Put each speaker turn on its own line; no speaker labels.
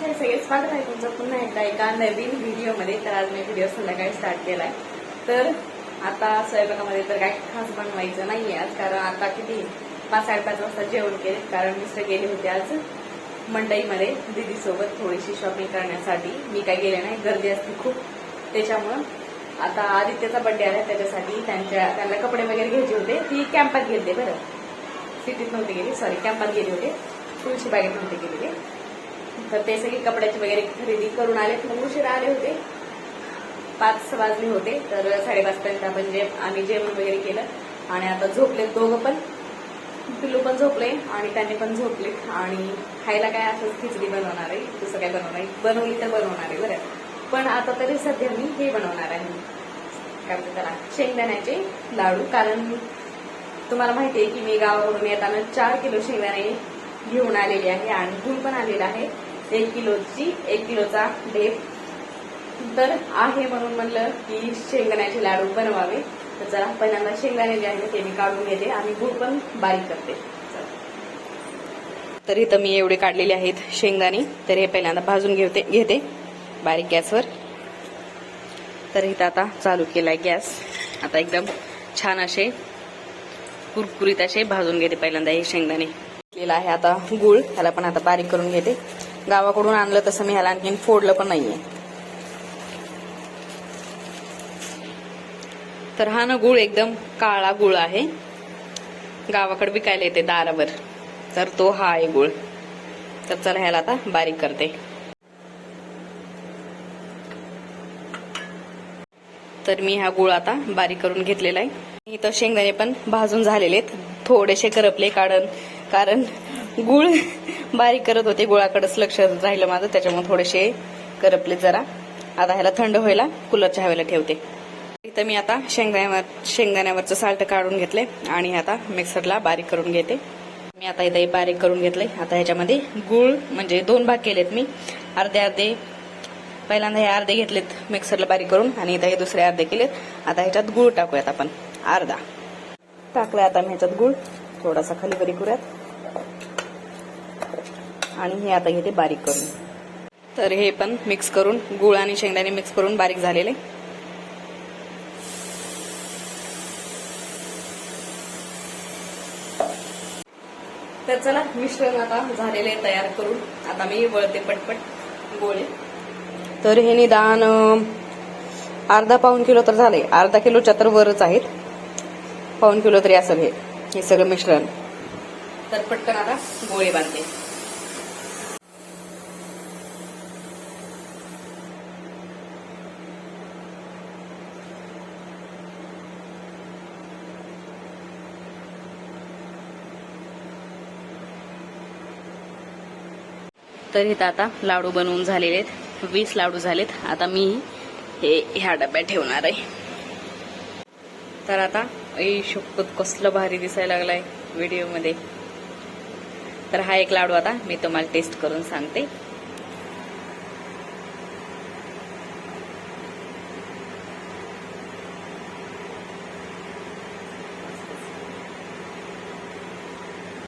कसे सगळे स्वागत आहे तुमचं पुन्हा एकदा एका नवीन व्हिडिओमध्ये. तर आज मी व्हिडिओ संध्याकाळी स्टार्ट केलाय. तर आता स्वयंपाकामध्ये तर काही खास बनवायचं नाही आज कारण आता किती? पाच साडेपाच वाजता जेवण केले कारण मिस्टर गेले होते आज मंडईमध्ये दीदीसोबत थोडीशी शॉपिंग करण्यासाठी. मी काय गेले नाही गर्दी असते खूप. त्याच्यामुळं आता आदित्यचा बड्डे आला त्याच्यासाठी त्यांच्या त्यांना कपडे वगैरे घ्यायचे होते. ती कॅम्पात गेले बरं. सिटीत नव्हते गेले सॉरी कॅम्पात गेले होते. तुळशी बागेत नव्हते गेलेले. तर ते सगळे कपड्याची वगैरे खरेदी करून आले मग उशिरा आले होते. पाच वाजले होते तर साडेपाचपर्यंत आपण जे आम्ही जेवण वगैरे केलं. आणि आता झोपले दोघं पण. पिल्लू पण झोपले आणि त्यांनी पण झोपले. आणि खायला काय असंच खिचडी बनवणार आहे. दुसरं काय बनवणार आहे? बनवली तर बनवणार आहे बरं. पण आता तरी सध्या मी हे बनवणार आहे. काय म्हणतात त्याला शेंगदाण्याचे लाडू. कारण तुम्हाला माहिती आहे की मी गावावरून येताना चार किलो शेंगदाणे घेऊन आलेली आहे आणि गुळ पण आलेला आहे. एक किलोची एक किलोचा डेप तर आहे म्हणून म्हणलं की शेंगदाण्याचे लाडू बनवावे. तर जरा पहिल्यांदा शेंगदाणे जे आहे ते मी काढून घेते आणि गुळ पण बारीक करते. तर इथं मी एवढे काढलेले आहेत शेंगदाणे. तर हे पहिल्यांदा भाजून घेते घेते बारीक गॅसवर. तर इथं आता चालू केलाय गॅस. आता एकदम छान असे कुरकुरीत असे भाजून घेते पहिल्यांदा हे शेंगदाणे. केला आहे आता गुळ. ह्याला पण आता बारीक करून घेते. गावाकडून आणलं तसं मी ह्याला आणखीन फोडलं पण नाहीये. तर हा ना गुळ एकदम काळा गुळ आहे. गावाकडे विकायला येते दारावर. तर तो हा आहे गुळ. तर चला ह्याला आता बारीक करते. तर मी हा गुळ आता बारीक करून घेतलेला आहे. इथं शेंगदाणे पण भाजून झालेले आहेत. थोडेसे करपले कारण कारण गुळ बारीक करत होते. गुळाकडेच लक्ष राहिलं माझं त्याच्यामुळे थोडेसे करपले जरा. आता ह्याला थंड व्हायला कूलरच्या हवेला ठेवते. इथं मी आता शेंगदाण्यावर शेंगदाण्यावरचं साल्ट काढून घेतले आणि आता मिक्सरला बारीक करून घेते. मी आता इथे बारीक करून घेतले आता ह्याच्यामध्ये गुळ म्हणजे दोन भाग केलेत मी. अर्धे अर्धे पहिल्यांदा हे अर्धे घेतलेत मिक्सरला बारीक करून आणि इथं हे दुसरे अर्धे केलेत. आता ह्याच्यात गुळ टाकूयात आपण. अर्धा. टाकलाय आता मी ह्याच्यात गुळ. थोडासा खाली बारीक करूयात. आणि हे आता घेते बारीक करून. तर हे पण मिक्स करून गुळ आणि शेंगदाणे मिक्स करून बारीक झालेले. तर चला मिश्रण आता झालेले तयार करून आता मी वळते पटपट गोळे. तर हे निदान अर्धा पाऊन किलो तर झाले अर्धा किलोच्या तर वरच आहेत. पाऊन किलो तरी असेल हे. हे सगळं मिश्रण. तर पटकन आता गोळे बांधते. तर इथं आता लाडू बनवून झालेले आहेत. वीस लाडू झालेत. आता मी हे ह्या डब्यात ठेवणार आहे. तर आता ऐ शपथ कसलं भारी दिसायला लागलाय व्हिडिओमध्ये तर हा एक लाडू आता मी तुम्हाला टेस्ट करून सांगते.